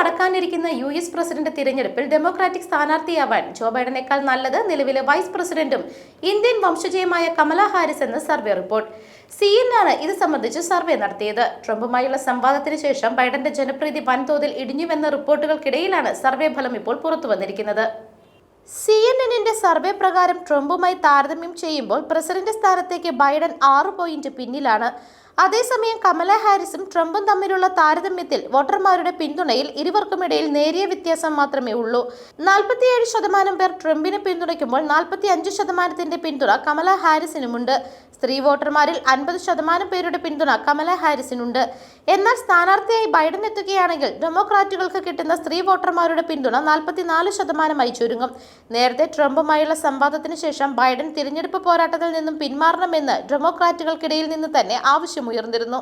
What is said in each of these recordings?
നടക്കാനിരിക്കുന്ന U S president തിരഞ്ഞെടുപ്പിൽ democratic സ്ഥാനാർത്ഥിയാവാൻ ജോ ബൈഡനേക്കാൾ നല്ലത് നിലവിലെ വൈസ് പ്രസിഡന്റും ഇന്ത്യൻ വംശജയുമായ കമല ഹാരിസ് എന്ന് സർവേ റിപ്പോർട്ട്. സി ആണ് ഇത് സംബന്ധിച്ച് സർവേ നടത്തിയത്. ട്രംപുമായുള്ള സംവാദത്തിന് ശേഷം ബൈഡന്റെ ജനപ്രീതി വൻതോതിൽ ഇടിഞ്ഞുവെന്ന റിപ്പോർട്ടുകൾക്കിടയിലാണ് സർവേ ഫലം ഇപ്പോൾ പുറത്തുവന്നിരിക്കുന്നത് സി എൻ എന്നിന്റെ സർവേ പ്രകാരം ട്രംപുമായി താരതമ്യം ചെയ്യുമ്പോൾ പ്രസിഡന്റ് സ്ഥാനത്തേക്ക് ബൈഡൻ ആറ് പോയിന്റ് പിന്നിലാണ്. അതേസമയം കമല ഹാരിസും ട്രംപും തമ്മിലുള്ള താരതമ്യത്തിൽ വോട്ടർമാരുടെ പിന്തുണയിൽ ഇരുവർക്കുമിടയിൽ നേരിയ വ്യത്യാസം മാത്രമേ ഉള്ളൂ. നാൽപ്പത്തിയേഴ് ശതമാനം പേർ ട്രംപിനെ പിന്തുണയ്ക്കുമ്പോൾ നാൽപ്പത്തി അഞ്ച് ശതമാനത്തിന്റെ പിന്തുണ കമല ഹാരിസിനുമുണ്ട്. സ്ത്രീ വോട്ടർമാരിൽ അൻപത് ശതമാനം പേരുടെ പിന്തുണ കമല ഹാരിസിനുണ്ട്. എന്നാൽ സ്ഥാനാർത്ഥിയായി ബൈഡൻ എത്തുകയാണെങ്കിൽ ഡെമോക്രാറ്റുകൾക്ക് കിട്ടുന്ന സ്ത്രീ വോട്ടർമാരുടെ പിന്തുണ നാൽപ്പത്തിനാല് ശതമാനമായി ചുരുങ്ങും. നേരത്തെ ട്രംപുമായുള്ള സംവാദത്തിന് ശേഷം ബൈഡൻ തിരഞ്ഞെടുപ്പ് പോരാട്ടത്തിൽ നിന്നും പിന്മാറണമെന്ന് ഡെമോക്രാറ്റുകൾക്കിടയിൽ നിന്ന് തന്നെ ആവശ്യമുയർന്നിരുന്നു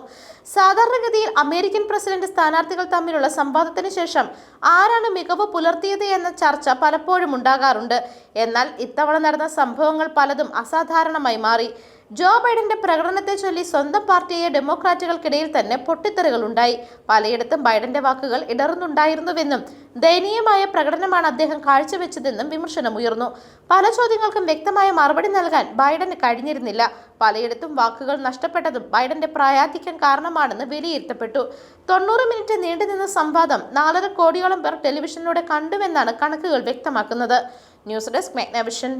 സാധാരണഗതിയിൽ അമേരിക്കൻ പ്രസിഡന്റ് സ്ഥാനാർത്ഥികൾ തമ്മിലുള്ള സംവാദത്തിന് ശേഷം ആരാണ് മികവ് പുലർത്തിയത് എന്ന ചർച്ച പലപ്പോഴും ഉണ്ടാകാറുണ്ട്. എന്നാൽ ഇത്തവണ നടന്ന സംഭവങ്ങൾ പലതും അസാധാരണമായി മാറി. ജോ ബൈഡന്റെ പ്രകടനത്തെ ചൊല്ലി സ്വന്തം പാർട്ടിയായ ഡെമോക്രാറ്റുകൾക്കിടയിൽ തന്നെ പൊട്ടിത്തെറികൾ ഉണ്ടായി പലയിടത്തും ബൈഡന്റെ വാക്കുകൾ ഇടറുന്നുണ്ടായിരുന്നുവെന്നും ദയനീയമായ പ്രകടനമാണ് അദ്ദേഹം കാഴ്ചവെച്ചതെന്നും വിമർശനമുയർന്നു പല ചോദ്യങ്ങൾക്കും വ്യക്തമായ മറുപടി നൽകാൻ ബൈഡന് കഴിഞ്ഞിരുന്നില്ല. പലയിടത്തും വാക്കുകൾ നഷ്ടപ്പെട്ടതും ബൈഡന്റെ പ്രായാധിക്യം കാരണമാണെന്ന് വിലയിരുത്തപ്പെട്ടു. തൊണ്ണൂറ് മിനിറ്റ് നീണ്ടുനിന്ന സംവാദം നാലര കോടിയോളം പേർ ടെലിവിഷനിലൂടെ കണ്ടുവെന്നാണ് കണക്കുകൾ വ്യക്തമാക്കുന്നത്. News desk മെഗ്നവിഷൻ